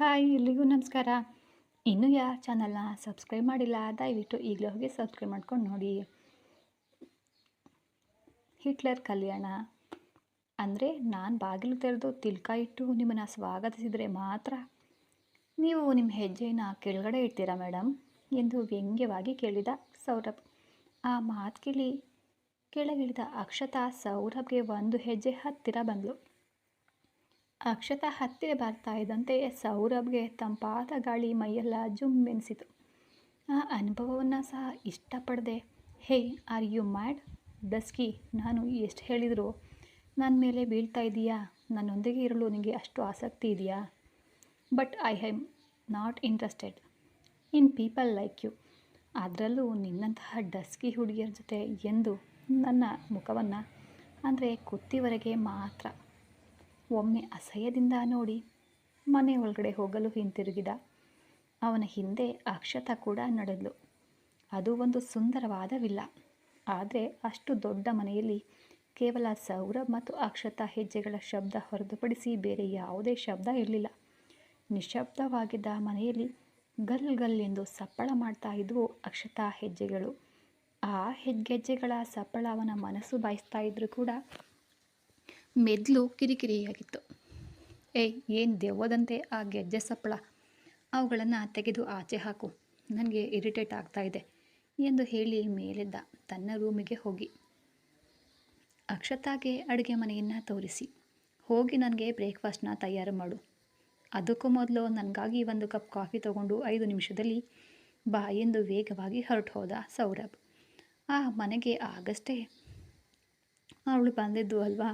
Hi, ಎಲ್ರಿಗೂ ನಮಸ್ಕಾರ. ಇನ್ನೂ ಯಾರು ಚಾನಲ್ನ ಸಬ್ಸ್ಕ್ರೈಬ್ ಮಾಡಿಲ್ಲ, ದಯವಿಟ್ಟು ಈಗಲೇ ಹೋಗಿ ಸಬ್ಸ್ಕ್ರೈಬ್ ಮಾಡ್ಕೊಂಡು ನೋಡಿ. ಹಿಟ್ಲರ್ ಕಲ್ಯಾಣ. ಅಂದರೆ ನಾನು ಬಾಗಿಲು ತೆರೆದು ತಿಲ್ಕ ಇಟ್ಟು ನಿಮ್ಮನ್ನು ಸ್ವಾಗತಿಸಿದರೆ ಮಾತ್ರ ನೀವು ನಿಮ್ಮ ಹೆಜ್ಜೆಯನ್ನು ಕೆಳಗಡೆ ಇಡ್ತೀರಾ ಮೇಡಮ್ ಎಂದು ವ್ಯಂಗ್ಯವಾಗಿ ಕೇಳಿದ ಸೌರಭ್. ಆ ಮಾತು ಕೇಳಿ, ಕೆಳಗಿಳಿದ ಅಕ್ಷತಾ ಸೌರಭ್ಗೆ ಒಂದು ಹೆಜ್ಜೆ ಹತ್ತಿರ ಬಂದಳು ಅಕ್ಷತಾ ಹತ್ತಿರ ಬರ್ತಾ ಇದ್ದಂತೆ ಸೌರಭ್ಗೆ ತಂಪಾದ ಗಾಳಿ ಮೈಯೆಲ್ಲ ಜುಮ್ಮೆನಿಸಿತು ಆ ಅನುಭವವನ್ನು ಸಹ ಇಷ್ಟಪಡದೆ. Hey, are you mad? Dusky, ನಾನು ಎಷ್ಟು ಹೇಳಿದರು? ನನ್ನ ಮೇಲೆ ಬೀಳ್ತಾ ಇದೆಯಾ? ನನ್ನೊಂದಿಗೆ ಇರಲು ನಿಮಗೆ ಅಷ್ಟು ಆಸಕ್ತಿ ಇದೆಯಾ? But I am not interested. In people like you. ಅದರಲ್ಲೂ ನಿನ್ನಂತಹ ಡಸ್ಕಿ ಹುಡುಗಿಯರ ಜೊತೆ ಎಂದು ನನ್ನ ಮುಖವನ್ನು, ಅಂದರೆ ಕುತ್ತಿವರೆಗೆ ಮಾತ್ರ. ಒಮ್ಮೆ ಅಸಹ್ಯದಿಂದ ನೋಡಿ ಮನೆ ಒಳಗಡೆ ಹೋಗಲು ಹಿಂತಿರುಗಿದ. ಅವನ ಹಿಂದೆ ಅಕ್ಷತ ಕೂಡ ನಡೆದಳು ಅದು ಒಂದು ಸುಂದರವಾದ ವಿಲ್ಲ ಆದರೆ ಅಷ್ಟು ದೊಡ್ಡ ಮನೆಯಲ್ಲಿ ಕೇವಲ ಸೌರಭ್ ಮತ್ತು ಅಕ್ಷತ ಹೆಜ್ಜೆಗಳ ಶಬ್ದ ಹೊರತುಪಡಿಸಿ ಬೇರೆ ಯಾವುದೇ ಶಬ್ದ ಇರಲಿಲ್ಲ. ನಿಶಬ್ದವಾಗಿದ್ದ ಮನೆಯಲ್ಲಿ ಗಲ್ ಗಲ್ ಎಂದು ಸಪ್ಪಳ ಮಾಡ್ತಾ ಇದ್ವು ಅಕ್ಷತಾ ಹೆಜ್ಜೆಗಳು. ಆ ಹೆಜ್ಜೆಗಳ ಸಪ್ಪಳ ಅವನ ಮನಸ್ಸು ಬಾಯಿಸ್ತಾ ಇದ್ರೂ ಕೂಡ ಮೆದ್ಲು ಕಿರಿಕಿರಿಯಾಗಿತ್ತು. ಏಯ್, ಏನು ದೆವ್ವದಂತೆ ಆ ಗೆಜ್ಜೆ ಸಪ್ಪಳ? ಅವುಗಳನ್ನು ತೆಗೆದು ಆಚೆ ಹಾಕು. ನನಗೆ ಇರಿಟೇಟ್ ಆಗ್ತಾ ಇದೆ ಎಂದು ಹೇಳಿ ಮೇಲೆದ್ದ ತನ್ನ ರೂಮಿಗೆ ಹೋಗಿ. ಅಕ್ಷತಾಗೆ ಅಡುಗೆ ಮನೆಯನ್ನು ತೋರಿಸಿ. ಹೋಗಿ ನನಗೆ ಬ್ರೇಕ್ಫಾಸ್ಟ್ನ ತಯಾರು ಮಾಡು. ಅದಕ್ಕೂ ಮೊದಲು ನನಗಾಗಿ ಒಂದು ಕಪ್ ಕಾಫಿ ತಗೊಂಡು ಐದು ನಿಮಿಷದಲ್ಲಿ ಬಾ ಎಂದು ವೇಗವಾಗಿ ಹೊರಟು ಹೋದ ಸೌರಭ್. ಆ ಮನೆಗೆ ಆಗಷ್ಟೇ ಅವಳು ಬಂದಿದ್ದು ಅಲ್ವಾ?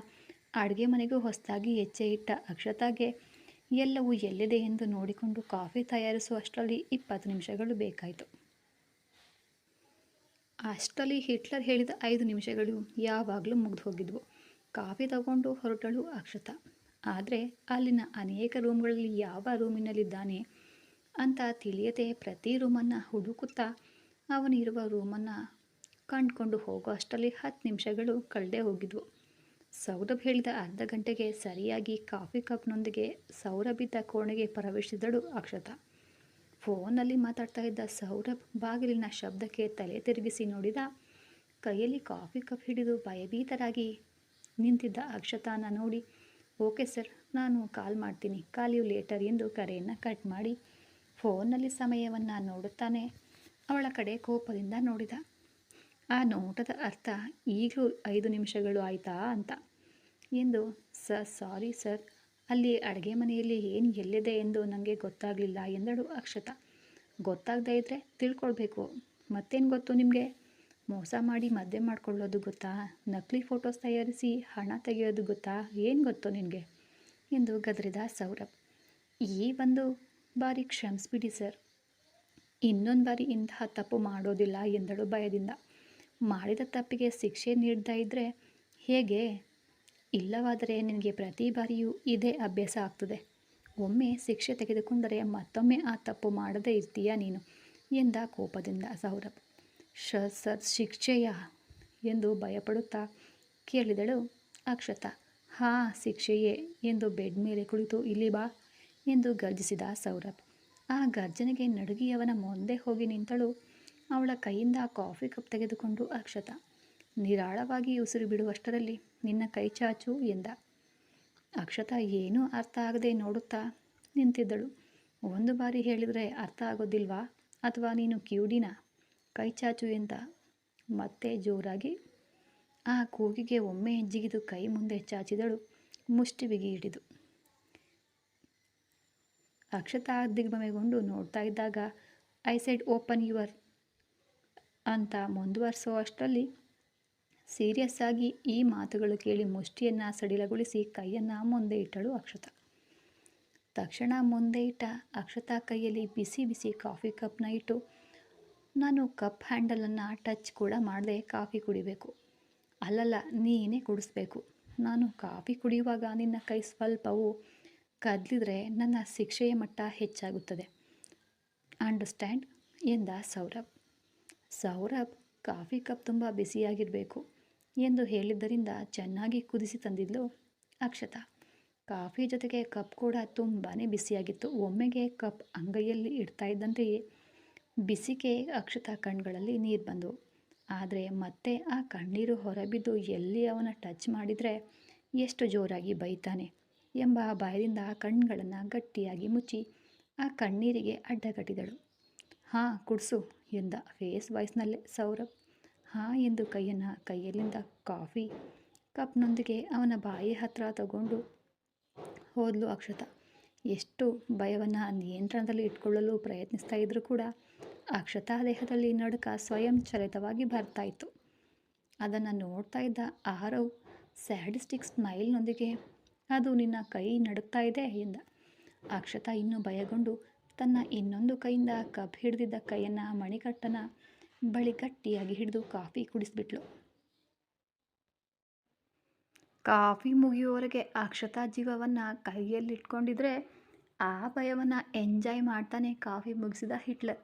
ಅಡುಗೆ ಮನೆಗೂ ಹೊಸದಾಗಿ ಹೆಚ್ಚೆ ಇಟ್ಟ ಅಕ್ಷತಾಗೆ ಎಲ್ಲವೂ ಎಲ್ಲಿದೆ ಎಂದು ನೋಡಿಕೊಂಡು ಕಾಫಿ ತಯಾರಿಸುವಷ್ಟರಲ್ಲಿ ಇಪ್ಪತ್ತು ನಿಮಿಷಗಳು ಬೇಕಾಯಿತು. ಅಷ್ಟರಲ್ಲಿ ಹಿಟ್ಲರ್ ಹೇಳಿದ ಐದು ನಿಮಿಷಗಳು ಯಾವಾಗಲೂ ಮುಗಿದು ಹೋಗಿದ್ವು. ಕಾಫಿ ತಗೊಂಡು ಹೊರಟಳು ಅಕ್ಷತ. ಆದರೆ ಅಲ್ಲಿನ ಅನೇಕ ರೂಮ್ಗಳಲ್ಲಿ ಯಾವ ರೂಮಿನಲ್ಲಿದ್ದಾನೆ ಅಂತ ತಿಳಿಯದೆ ಪ್ರತಿ ರೂಮನ್ನು ಹುಡುಕುತ್ತಾ ಅವನಿರುವ ರೂಮನ್ನು ಕಂಡುಕೊಂಡು ಹೋಗೋ ಅಷ್ಟರಲ್ಲಿ ಹತ್ತು ನಿಮಿಷಗಳು ಕಳೆದೇ ಹೋಗಿದ್ವು. ಸೌರಭ್ ಹೇಳಿದ ಅರ್ಧ ಗಂಟೆಗೆ ಸರಿಯಾಗಿ ಕಾಫಿ ಕಪ್ನೊಂದಿಗೆ ಸೌರಭಿದ್ದ ಕೋಣೆಗೆ ಪ್ರವೇಶಿಸಿದಳು ಅಕ್ಷತಾ. ಫೋನಲ್ಲಿ ಮಾತಾಡ್ತಾ ಇದ್ದ ಸೌರಭ್ ಬಾಗಿಲಿನ ಶಬ್ದಕ್ಕೆ ತಲೆ ತಿರುಗಿಸಿ ನೋಡಿದ, ಕೈಯಲ್ಲಿ ಕಾಫಿ ಕಪ್ ಹಿಡಿದು ಭಯಭೀತರಾಗಿ ನಿಂತಿದ್ದ ಅಕ್ಷತಾನ ನೋಡಿ, ಓಕೆ ಸರ್, ನಾನು ಕಾಲ್ ಮಾಡ್ತೀನಿ. ಕಾಲ್ ಯು ಲೇಟರ್ ಎಂದು ಕರೆಯನ್ನು ಕಟ್ ಮಾಡಿ ಫೋನ್ನಲ್ಲಿ ಸಮಯವನ್ನು ನೋಡುತ್ತಾನೆ ಅವಳ ಕಡೆ ಕೋಪದಿಂದ ನೋಡಿದ, ಆ ನೋಟದ ಅರ್ಥ ಈಗಲೂ ಐದು ನಿಮಿಷಗಳು ಆಯಿತಾ? ಅಂತ. ಎಂದು ಸರ್ ಸಾರಿ ಸರ್. ಅಲ್ಲಿ ಅಡುಗೆ ಮನೆಯಲ್ಲಿ ಏನು ಎಲ್ಲಿದೆ ಎಂದು ನನಗೆ ಗೊತ್ತಾಗಲಿಲ್ಲ ಎಂದಳು ಅಕ್ಷತಾ. ಗೊತ್ತಾಗದೇ ಇದ್ದರೆ ತಿಳ್ಕೊಳ್ಬೇಕು. ಮತ್ತೇನು ಗೊತ್ತು ನಿಮಗೆ? ಮೋಸ ಮಾಡಿ ಮದುವೆ ಮಾಡ್ಕೊಳ್ಳೋದು ಗೊತ್ತಾ? ನಕಲಿ ಫೋಟೋಸ್ ತಯಾರಿಸಿ ಹಣ ತೆಗೆಯೋದು ಗೊತ್ತಾ? ಏನು ಗೊತ್ತು ನಿನಗೆ? ಎಂದು ಗದರಿದ ಸೌರಭ್. ಈ ಒಂದು ಬಾರಿ ಕ್ಷಮಿಸ್ಬಿಡಿ ಸರ್. ಇನ್ನೊಂದು ಬಾರಿ ಇಂತಹ ತಪ್ಪು ಮಾಡೋದಿಲ್ಲ ಎಂದಳು ಭಯದಿಂದ. ಮಾಡಿದ ತಪ್ಪಿಗೆ ಶಿಕ್ಷೆ ನೀಡ್ತಾ ಇದ್ದರೆ ಹೇಗೆ? ಇಲ್ಲವಾದರೆ ನಿನಗೆ ಪ್ರತಿ ಬಾರಿಯೂ ಇದೇ ಅಭ್ಯಾಸ ಆಗ್ತದೆ. ಒಮ್ಮೆ ಶಿಕ್ಷೆ ತೆಗೆದುಕೊಂಡರೆ ಮತ್ತೊಮ್ಮೆ ಆ ತಪ್ಪು ಮಾಡದೇ ಇರ್ತೀಯ ನೀನು? ಎಂದ ಕೋಪದಿಂದ ಸೌರಭ್. ಶ, ಸರ್, ಶಿಕ್ಷೆಯ? ಎಂದು ಭಯಪಡುತ್ತಾ ಕೇಳಿದಳು ಅಕ್ಷತ. ಹಾ, ಶಿಕ್ಷೆಯೇ ಎಂದು ಬೆಡ್ ಮೇಲೆ ಕುಳಿತು ಇಲ್ಲಿ ಬಾ ಎಂದು ಗರ್ಜಿಸಿದ ಸೌರಭ್. ಆ ಗರ್ಜನೆಗೆ ನಡುಗಿಯವನ ಮುಂದೆ ಹೋಗಿ ನಿಂತಳು. ಅವಳ ಕೈಯಿಂದ ಕಾಫಿ ಕಪ್ ತೆಗೆದುಕೊಂಡು ಅಕ್ಷತ. ನಿರಾಳವಾಗಿ ಉಸಿರು ಬಿಡುವಷ್ಟರಲ್ಲಿ ನಿನ್ನ ಕೈ ಚಾಚು ಎಂದ. ಅಕ್ಷತ ಏನೂ ಅರ್ಥ ಆಗದೆ ನೋಡುತ್ತಾ ನಿಂತಿದ್ದಳು. ಒಂದು ಬಾರಿ ಹೇಳಿದರೆ ಅರ್ಥ ಆಗೋದಿಲ್ವಾ? ಅಥವಾ ನೀನು ಕಿವುಡಿನ? ಕೈ ಚಾಚು ಎಂದ. ಮತ್ತೆ ಜೋರಾಗಿ. ಆ ಕೂಗಿಗೆ ಒಮ್ಮೆ ಜಿಗಿದು ಕೈ ಮುಂದೆ ಚಾಚಿದಳು. ಮುಷ್ಟಿ ಬಿಗಿ ಹಿಡಿದು. ಅಕ್ಷತಾ ದಿಗ್ಭಮೆಗೊಂಡು ನೋಡ್ತಾ ಇದ್ದಾಗ, ಐ ಸೆಡ್ ಓಪನ್ ಯುವರ್ ಅಂತ ಮುಂದುವರಿಸೋ ಅಷ್ಟರಲ್ಲಿ ಸೀರಿಯಸ್ ಆಗಿ ಈ ಮಾತುಗಳು ಕೇಳಿ ಮುಷ್ಟಿಯನ್ನು ಸಡಿಲಗೊಳಿಸಿ ಕೈಯನ್ನು ಮುಂದೆ ಇಟ್ಟಳು ಅಕ್ಷತ. ತಕ್ಷಣ ಮುಂದೆ ಇಟ್ಟ ಅಕ್ಷತಾ ಕೈಯಲ್ಲಿ ಬಿಸಿ ಬಿಸಿ ಕಾಫಿ ಕಪ್ನ ಇಟ್ಟು, ನಾನು ಕಪ್ ಹ್ಯಾಂಡಲನ್ನು ಟಚ್ ಕೂಡ ಮಾಡದೆ ಕಾಫಿ ಕುಡಿಬೇಕು. ಅಲ್ಲಲ್ಲ, ನೀನೇ ಕುಡಿಸ್ಬೇಕು. ನಾನು ಕಾಫಿ ಕುಡಿಯುವಾಗ ನಿನ್ನ ಕೈ ಸ್ವಲ್ಪವು ಕದಲಿದ್ರೆ ನನ್ನ ಶಿಕ್ಷೆಯ ಮಟ್ಟ ಹೆಚ್ಚಾಗುತ್ತದೆ. ಅಂಡರ್ಸ್ಟ್ಯಾಂಡ್? ಎಂದ ಸೌರಭ್. ಸೌರಭ್ ಕಾಫಿ ಕಪ್ ತುಂಬ ಬಿಸಿಯಾಗಿರಬೇಕು. ಎಂದು ಹೇಳಿದ್ದರಿಂದ ಚೆನ್ನಾಗಿ ಕುದಿಸಿ ತಂದಿದ್ಲು ಅಕ್ಷತಾ. ಕಾಫಿ ಜೊತೆಗೆ ಕಪ್ ಕೂಡ ತುಂಬಾ ಬಿಸಿಯಾಗಿತ್ತು. ಒಮ್ಮೆಗೆ ಕಪ್ ಅಂಗೈಯಲ್ಲಿ ಇಡ್ತಾ ಇದ್ದಂತೆಯೇ ಬಿಸಿಗೆ ಅಕ್ಷತಾ ಕಣ್ಗಳಲ್ಲಿ ನೀರು ಬಂದವು ಆದರೆ ಮತ್ತೆ ಆ ಕಣ್ಣೀರು ಹೊರಬಿದ್ದು ಎಲ್ಲಿ ಅವನ ಟಚ್ ಮಾಡಿದರೆ ಎಷ್ಟು ಜೋರಾಗಿ ಬೈತಾನೆ ಎಂಬ ಭಯದಿಂದ ಆ ಕಣ್ಗಳನ್ನು ಗಟ್ಟಿಯಾಗಿ ಮುಚ್ಚಿ ಆ ಕಣ್ಣೀರಿಗೆ ಅಡ್ಡಗಟ್ಟಿದಳು. ಹಾಂ, ಕುಡಿಸು, ಎಂದ ಫೇಸ್ ವಾಯ್ಸ್ನಲ್ಲೇ ಸೌರಭ್. ಹಾಂ ಎಂದು ಕೈಯನ್ನು ಕೈಯಲ್ಲಿಂದ ಕಾಫಿ ಕಪ್ನೊಂದಿಗೆ ಅವನ ಬಾಯಿ ಹತ್ತಿರ ತಗೊಂಡು ಹೋದಲು ಅಕ್ಷತ. ಎಷ್ಟು ಭಯವನ್ನು ನಿಯಂತ್ರಣದಲ್ಲಿ ಇಟ್ಕೊಳ್ಳಲು ಪ್ರಯತ್ನಿಸ್ತಾ ಇದ್ದರೂ ಕೂಡ ಅಕ್ಷತಾ ದೇಹದಲ್ಲಿ ನಡುಕ ಸ್ವಯಂ ಚಲಿತವಾಗಿ ಬರ್ತಾ ಇತ್ತು. ಅದನ್ನು ನೋಡ್ತಾ ಇದ್ದ ಆರವ್ ಸ್ಯಾಡಿಸ್ಟಿಕ್ ಸ್ಮೈಲ್ನೊಂದಿಗೆ, ಅದು ನಿನ್ನ ಕೈ ನಡುಕ್ತಾ ಇದೆ ಎಂದ. ಅಕ್ಷತಾ ಇನ್ನೂ ಭಯಗೊಂಡು ತನ್ನ ಇನ್ನೊಂದು ಕೈಯಿಂದ ಕಬ್ ಹಿಡಿದಿದ್ದ ಕೈಯನ್ನು ಮಣಿಕಟ್ಟನ ಬಳಿ ಗಟ್ಟಿಯಾಗಿ ಹಿಡಿದು ಕಾಫಿ ಕುಡಿಸ್ಬಿಟ್ಲು. ಕಾಫಿ ಮುಗಿಯುವವರೆಗೆ ಅಕ್ಷತಾ ಜೀವವನ್ನು ಕೈಯಲ್ಲಿಟ್ಕೊಂಡಿದ್ರೆ ಆ ಭಯವನ್ನು ಎಂಜಾಯ್ ಮಾಡ್ತಾನೆ ಕಾಫಿ ಮುಗಿಸಿದ ಹಿಟ್ಲರ್.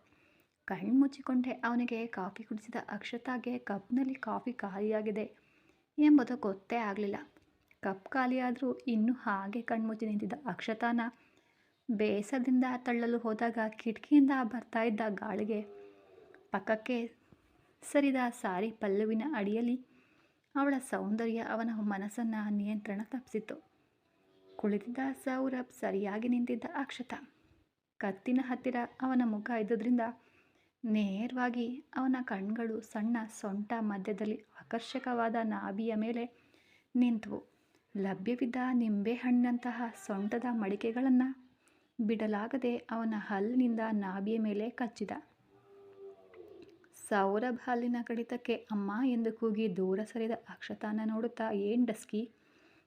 ಕಣ್ಣು ಮುಚ್ಚಿಕೊಂಡೆ ಅವನಿಗೆ ಕಾಫಿ ಕುಡಿಸಿದ ಅಕ್ಷತಾಗೆ ಕಪ್ನಲ್ಲಿ ಕಾಫಿ ಖಾಲಿಯಾಗಿದೆ ಎಂಬುದು ಗೊತ್ತೇ ಆಗಲಿಲ್ಲ. ಕಪ್ ಖಾಲಿಯಾದರೂ ಇನ್ನೂ ಹಾಗೆ ಕಣ್ಮುಚ್ಚಿ ನಿಂತಿದ್ದ ಅಕ್ಷತಾನ ಬೇಸರದಿಂದ ತಳ್ಳಲು ಹೋದಾಗ ಕಿಟಕಿಯಿಂದ ಬರ್ತಾ ಇದ್ದ ಗಾಳಿಗೆ ಪಕ್ಕಕ್ಕೆ ಸರಿದ ಸಾರಿ ಪಲ್ಲುವಿನ ಅಡಿಯಲ್ಲಿ ಅವಳ ಸೌಂದರ್ಯ ಅವನ ಮನಸ್ಸನ್ನು ನಿಯಂತ್ರಣ ತಪ್ಪಿಸಿತು ಕುಳಿತಿದ್ದ ಸೌರಭ್ ಸರಿಯಾಗಿ ನಿಂತಿದ್ದ ಅಕ್ಷತ ಕತ್ತಿನ ಹತ್ತಿರ ಅವನ ಮುಖ ಇದ್ದುದರಿಂದ ನೇರವಾಗಿ ಅವನ ಕಣ್ಗಳು ಸಣ್ಣ ಸೊಂಟ ಮಧ್ಯದಲ್ಲಿ ಆಕರ್ಷಕವಾದ ನಾಭಿಯ ಮೇಲೆ ನಿಂತವು. ಲಭ್ಯವಿದ್ದ ನಿಂಬೆಹಣ್ಣಿನಂತಹ ಸೊಂಟದ ಮಡಿಕೆಗಳನ್ನು ಬಿಡಲಾಗದೆ ಅವನ ಹಲ್ಲಿನಿಂದ ನಾಭಿಯ ಮೇಲೆ ಕಚ್ಚಿದ. ಸೌರಭ್ ಹಲ್ಲಿನ ಕಡಿತಕ್ಕೆ ಅಮ್ಮ ಎಂದು ಕೂಗಿ ದೂರ ಸರಿದ ಅಕ್ಷತಾನ ನೋಡುತ್ತಾ, ಏನು ಡಸ್ಕಿ?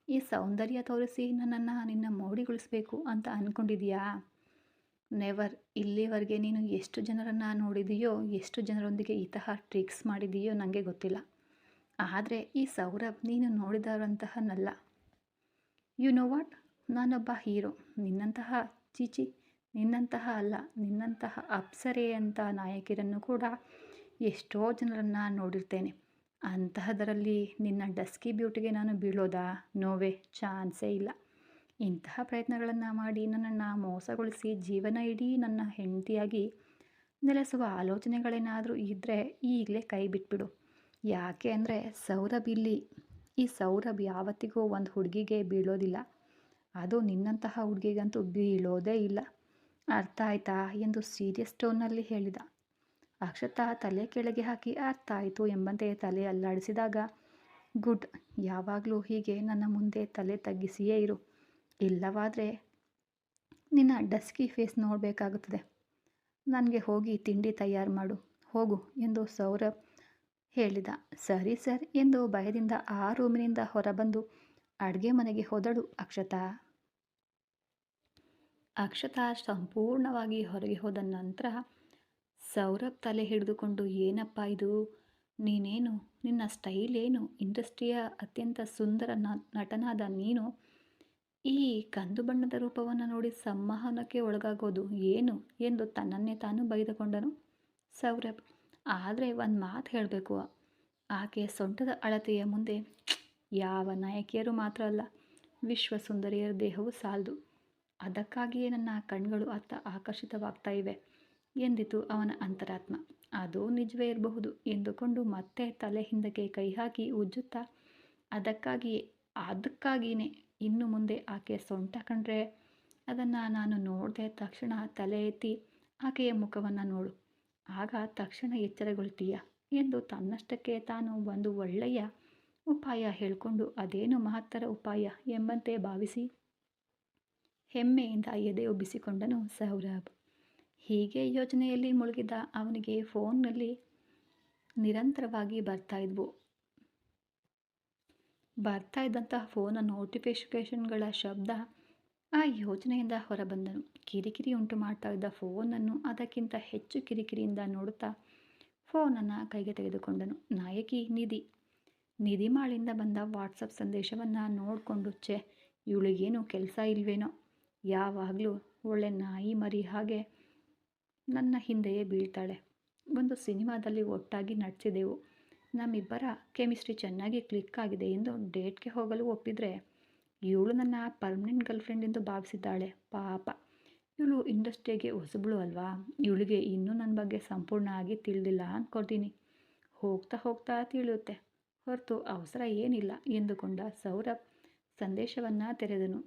ಈ ಸೌಂದರ್ಯ ತೋರಿಸಿ ನನ್ನನ್ನು ನಿನ್ನ ಮೋಡಿಗೊಳಿಸ್ಬೇಕು ಅಂತ ಅಂದ್ಕೊಂಡಿದೀಯಾ ನೆವರ್, ಇಲ್ಲಿವರೆಗೆ ನೀನು ಎಷ್ಟು ಜನರನ್ನು ನೋಡಿದೆಯೋ, ಎಷ್ಟು ಜನರೊಂದಿಗೆ ಇತಹ ತಹ ಟ್ರಿಕ್ಸ್ ಮಾಡಿದೆಯೋ ನನಗೆ ಗೊತ್ತಿಲ್ಲ. ಆದರೆ ಈ ಸೌರಭ್ ನೀನು ನೋಡಿದವರಂತಹನಲ್ಲ. ಯು ನೋ ವಾಟ್ ನಾನೊಬ್ಬ ಹೀರೋ. ನಿನ್ನಂತಹ ಚೀಚಿ, ನಿನ್ನಂತಹ ಅಲ್ಲ, ನಿನ್ನಂತಹ ಅಂತ ನಾಯಕಿರನ್ನು ಕೂಡ ಎಷ್ಟೋ ಜನರನ್ನು ನೋಡಿರ್ತೇನೆ. ಅಂತಹದರಲ್ಲಿ ನಿನ್ನ ಡಸ್ಕಿ ಬ್ಯೂಟಿಗೆ ನಾನು ಬೀಳೋದಾ? ನೋವೇ, ಚಾನ್ಸೇ ಇಲ್ಲ. ಇಂತಹ ಪ್ರಯತ್ನಗಳನ್ನು ಮಾಡಿ ನನ್ನನ್ನು ಮೋಸಗೊಳಿಸಿ ಜೀವನ ಇಡೀ ನನ್ನ ಹೆಂಡತಿಯಾಗಿ ನೆಲೆಸುವ ಆಲೋಚನೆಗಳೇನಾದರೂ ಇದ್ದರೆ ಈಗಲೇ ಕೈ ಬಿಟ್ಬಿಡು. ಯಾಕೆ ಅಂದರೆ ಸೌರಭ್ ಇಲ್ಲಿ, ಈ ಸೌರಭ್ ಯಾವತ್ತಿಗೂ ಒಂದು ಹುಡುಗಿಗೆ ಬೀಳೋದಿಲ್ಲ. ಅದು ನಿನ್ನಂತಹ ಹುಡುಗಿಗಂತೂ ಬೀಳೋದೇ ಇಲ್ಲ. ಅರ್ಥ ಆಯ್ತಾ? ಎಂದು ಸೀರಿಯಸ್ ಟೋನ್ನಲ್ಲಿ ಹೇಳಿದ. ಅಕ್ಷತಾ ತಲೆ ಕೆಳಗೆ ಹಾಕಿ ಅರ್ಥ ಎಂಬಂತೆ ತಲೆ ಅಲ್ಲಾಡಿಸಿದಾಗ, ಗುಡ್, ಯಾವಾಗಲೂ ಹೀಗೆ ನನ್ನ ಮುಂದೆ ತಲೆ ತಗ್ಗಿಸಿಯೇ ಇರು. ಇಲ್ಲವಾದರೆ ನಿನ್ನ ಡಸ್ಕಿ ಫೇಸ್ ನೋಡಬೇಕಾಗುತ್ತದೆ. ನನಗೆ ಹೋಗಿ ತಿಂಡಿ ತಯಾರು ಮಾಡು. ಹೋಗು, ಎಂದು ಸೌರಭ್ ಹೇಳಿದ. ಸರಿ ಸರ್, ಎಂದು ಭಯದಿಂದ ಆ ರೂಮಿನಿಂದ ಹೊರಬಂದು ಅಡುಗೆ ಮನೆಗೆ ಹೋದಳು ಅಕ್ಷತಾ. ಅಕ್ಷತಾ ಸಂಪೂರ್ಣವಾಗಿ ಹೊರಗೆ ಹೋದ ನಂತರ ಸೌರಭ್ ತಲೆ ಹಿಡಿದುಕೊಂಡು, ಏನಪ್ಪ ಇದು? ನೀನೇನು? ನಿನ್ನ ಸ್ಟೈಲ್ ಏನು ಇಂಡಸ್ಟ್ರಿಯ ಅತ್ಯಂತ ಸುಂದರ ನಟನಾದ ನೀನು? ಈ ಕಂದು ಬಣ್ಣದ ರೂಪವನ್ನು ನೋಡಿ ಸಂವಹನಕ್ಕೆ ಒಳಗಾಗೋದು ಏನು? ಎಂದು ತನ್ನನ್ನೇ ತಾನು ಬೈದುಕೊಂಡನು ಸೌರಭ್. ಆದರೆ ಒಂದು ಮಾತು ಹೇಳಬೇಕು. ಆಕೆ ಸೊಂಟದ ಅಳತೆಯ ಮುಂದೆ ಯಾವ ನಾಯಕಿಯರು ಮಾತ್ರ ಅಲ್ಲ ವಿಶ್ವ ಸುಂದರಿಯರ ದೇಹವು ಸಾಲದು. ಅದಕ್ಕಾಗಿಯೇ ನನ್ನ ಕಣ್ಗಳು ಅತ್ತ ಆಕರ್ಷಿತವಾಗ್ತಾ ಇವೆ. ಎಂದಿತು ಅವನ ಅಂತರಾತ್ಮ. ಅದು ನಿಜವೇ ಇರಬಹುದು ಎಂದುಕೊಂಡು ಮತ್ತೆ ತಲೆ ಹಿಂದಕ್ಕೆ ಕೈ ಹಾಕಿ ಉಜ್ಜುತ್ತಾ, ಅದಕ್ಕಾಗಿಯೇ ಅದಕ್ಕಾಗಿಯೇ ಇನ್ನು ಮುಂದೆ ಆಕೆ ಸೊಂಟ ಕಂಡ್ರೆ ಅದನ್ನು ನಾನು ನೋಡಿದೆ ತಕ್ಷಣ ತಲೆ ಎತ್ತಿ ಆಕೆಯ ಮುಖವನ್ನು ನೋಡು. ಆಗ ತಕ್ಷಣ ಎಚ್ಚರಗೊಳ್ತೀಯ ಎಂದು ತನ್ನಷ್ಟಕ್ಕೆ ತಾನು ಒಂದು ಒಳ್ಳೆಯ ಉಪಾಯ ಹೇಳಿಕೊಂಡು, ಅದೇನು ಮಹತ್ತರ ಉಪಾಯ? ಎಂಬಂತೆ ಭಾವಿಸಿ ಹೆಮ್ಮೆಯಿಂದ ಎದೆ ಉಬ್ಬಿಸಿಕೊಂಡನು ಸೌರಭ್. ಹೀಗೆ ಯೋಚನೆಯಲ್ಲಿ ಮುಳುಗಿದ ಅವನಿಗೆ ಫೋನ್ನಲ್ಲಿ ನಿರಂತರವಾಗಿ ಬರ್ತಾ ಇದ್ವು. ಬರ್ತಾ ಇದ್ದಂತಹ ಫೋನ ನೋಟಿಫಿಕೇಷನ್ಗಳ ಶಬ್ದ ಆ ಯೋಚನೆಯಿಂದ ಹೊರಬಂದನು. ಕಿರಿಕಿರಿ ಉಂಟು ಮಾಡ್ತಾ ಇದ್ದ ಫೋನನ್ನು ಅದಕ್ಕಿಂತ ಹೆಚ್ಚು ಕಿರಿಕಿರಿಯಿಂದ ನೋಡುತ್ತಾ ಫೋನನ್ನು ಕೈಗೆ ತೆಗೆದುಕೊಂಡನು. ನಾಯಕಿ, ನಿಧಿ. ನಿಧಿ ಮಾಳಿಂದ ಬಂದ ವಾಟ್ಸಪ್ ಸಂದೇಶವನ್ನು ನೋಡಿಕೊಂಡು ಚೆ ಇವಳಿಗೇನು ಕೆಲಸ ಇಲ್ವೇನೋ? ಯಾವಾಗಲೂ ಒಳ್ಳೆ ನಾಯಿ ಮರಿ ಹಾಗೆ ನನ್ನ ಹಿಂದೆಯೇ ಬೀಳ್ತಾಳೆ. ಒಂದು ಸಿನಿಮಾದಲ್ಲಿ ಒಟ್ಟಾಗಿ ನಟಿಸಿದೆವು ನಮ್ಮಿಬ್ಬರ ಕೆಮಿಸ್ಟ್ರಿ ಚೆನ್ನಾಗಿ ಕ್ಲಿಕ್ ಆಗಿದೆ ಎಂದು ಡೇಟ್ಗೆ ಹೋಗಲು ಒಪ್ಪಿದರೆ, ಇವಳು ನನ್ನ ಪರ್ಮನೆಂಟ್ ಗರ್ಲ್ಫ್ರೆಂಡ್ ಎಂದು ಭಾವಿಸಿದ್ದಾಳೆ. ಪಾಪ. ಇವಳು ಇಂಡಸ್ಟ್ರಿಗೆ ಹೊಸಬಳು ಅಲ್ವಾ? ಇವಳಿಗೆ ಇನ್ನೂ ನನ್ನ ಬಗ್ಗೆ ಸಂಪೂರ್ಣ ಆಗಿ ತಿಳಿದಿಲ್ಲ ಅಂದ್ಕೊಳ್ತೀನಿ ಹೋಗ್ತಾ ಹೋಗ್ತಾ ತಿಳಿಯುತ್ತೆ. ಹೊರತು ಅವಸರ ಏನಿಲ್ಲ ಎಂದುಕೊಂಡ ಸೌರಭ್ ಸಂದೇಶವನ್ನು ತೆರೆದನು.